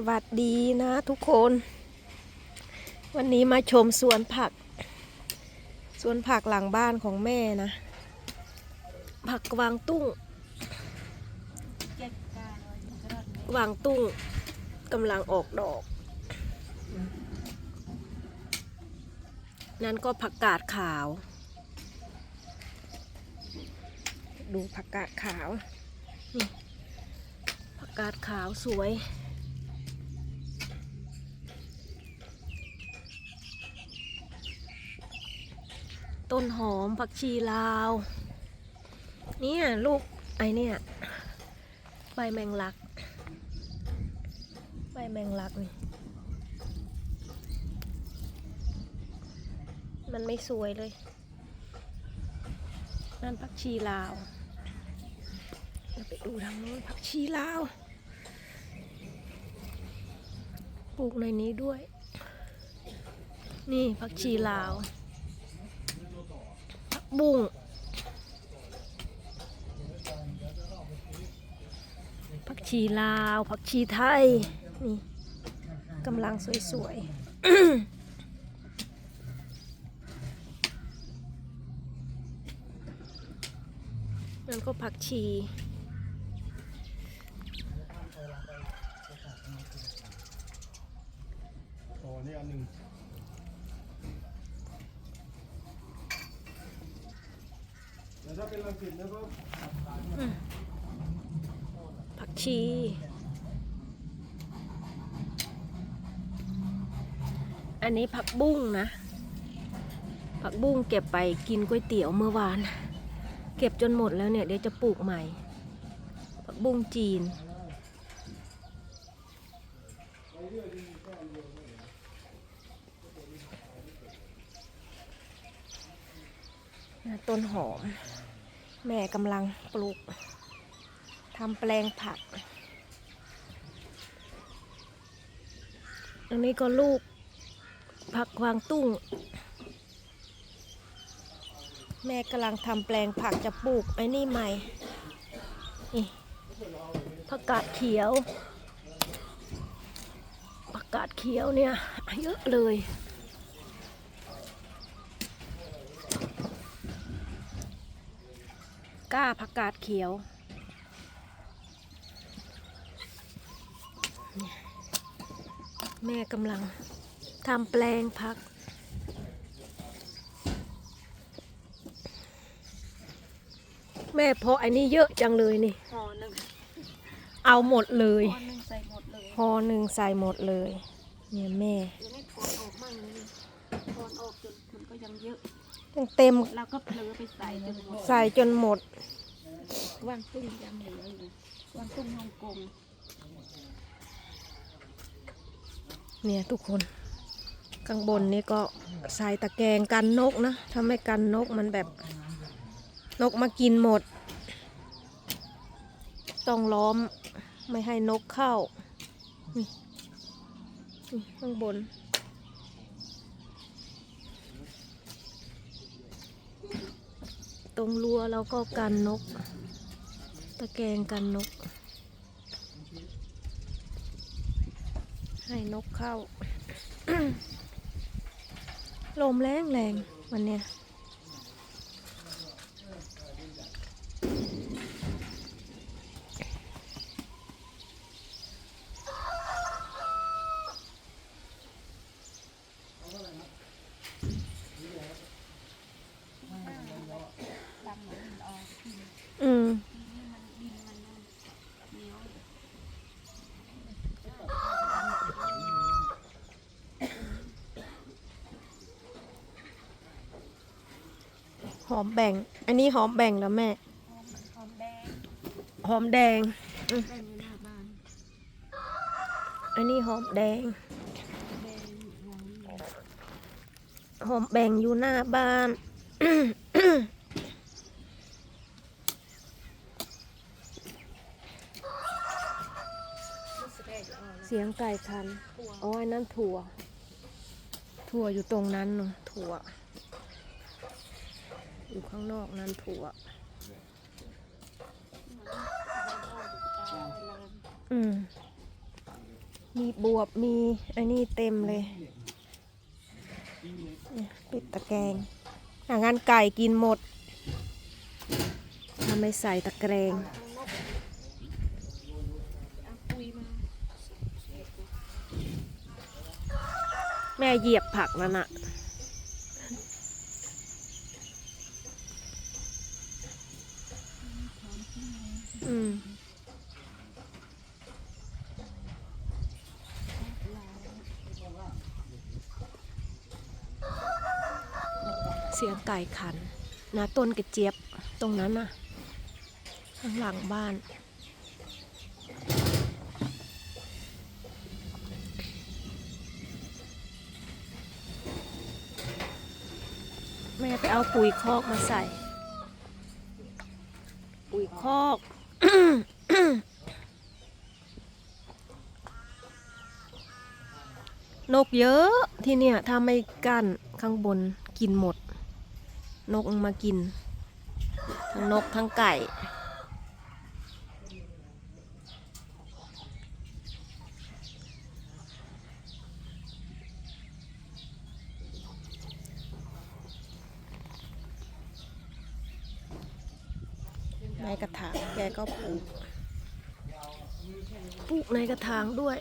สวัสดีนะทุกคน วันนี้มาชมสวนผัก สวนผักหลังบ้านของแม่นะ ผักกวางตุ้งกวางตุ้งกำลังออกดอก นั่นก็ผักกาดขาว ดูผักกาดขาวนี่ผักกาดขาวสวย ต้นหอมผักชีลาว เนี่ยลูกไอเนี่ยใบแมงลัก ใบแมงลักนี่ มันไม่สวยเลย นั่นผักชีลาวเราไปดูทางโน้นผักชีลาว ปลูกในนี้ด้วย นี่ผักชีลาว บุ้งผักชีลาวผักชีไทย นี่กำลังสวยๆนั่นก็ผักชี โอ้นี่อันหนึ่งแล้วถ้าเป็นลังสิตแล้วก็ ผักชี อันนี้ผักบุ้งนะ ผักบุ้งเก็บไปกินก๋วยเตี๋ยวเมื่อวาน เก็บจนหมดแล้วเนี่ย เดี๋ยวจะปลูกใหม่ ผักบุ้งจีน ต้นหอม แม่กำลังปลูกทำแปลงผัก อันนี้ก็ลูกผักกวางตุ้ง แม่กำลังทำแปลงผักจะปลูกไอ้นี่ใหม่ นี่ผักกาดเขียวผักกาดเขียวเนี่ยเยอะเลย ก้าผักกาดเขียว แม่กำลังทำแปลงผัก แม่เพาะอันนี้เยอะจังเลยนี่ ห่อหนึ่งเอาหมดเลย ห่อหนึ่งใส่หมดเลยพอหนึ่งใส่หมดเลย เนี่ยแม่ ต้องเต็มเราก็เผลอไปใส่จนหมดใส่จนหมดวางตุ้งยังเหลืออยู่วางตุ้งฮ่องกงเนี่ยทุกคน ข้างบนนี่ก็ใส่ตะแกรงกันนกนะถ้าไม่กันนกมันแบบนกมากินหมด ต้องล้อมไม่ให้นกเข้านี่นี่ข้างบน ตรงรั้วแล้วก็กันนก ตะแกรงกันนก ให้นกเข้า ลมแรงแรงวันเนี้ยอืม หอมแบ่ง อันนี้หอมแบ่งแล้วแม่ หอมแดงหอมแดง แดงอยู่หน้าบ้านอันนี้หอมแดง แดงหอมหอมแบ่งอยู่หน้าบ้านแสดงออกเสียงไก่คันอ๋ออันนั้นถั่ว ถั่วอยู่ตรงนั้นเนอะถั่ว อยู่ข้างนอกนั้นถั่วอืมมีบวบมีอันนี้เต็มเลยปิดตะแกรงอางานไก่กินหมดทำไมใส่ตะแกรงแม่เหยียบผักนั่นอะ อืมเสียงไก่ขันนะต้นกระเจี๊ยบตรงนั้นน่ะ ข้างหลังบ้าน แม่ไปเอาปุ๋ยคอกมาใส่ ปุ๋ยคอก นกเยอะที่เนี่ย ถ้าไม่กั้นข้างบนกินหมด นกมันมากิน ทั้งนกทั้งไก่ ในกระถางแกก็ปลูกปลูกในกระถางด้วย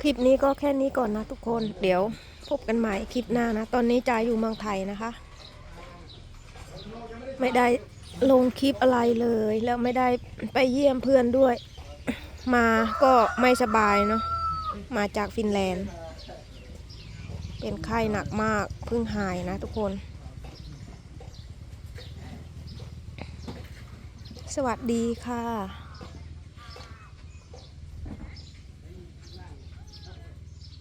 คลิปนี้ก็แค่นี้ก่อนนะทุกคน เดี๋ยวพบกันใหม่คลิปหน้านะ ตอนนี้จายอยู่เมืองไทยนะคะ ไม่ได้ลงคลิปอะไรเลย แล้วไม่ได้ไปเยี่ยมเพื่อนด้วย มาก็ไม่สบายเนาะมาจากฟินแลนด์ เป็นไข้หนักมากเพิ่งหายนะทุกคน สวัสดีค่ะ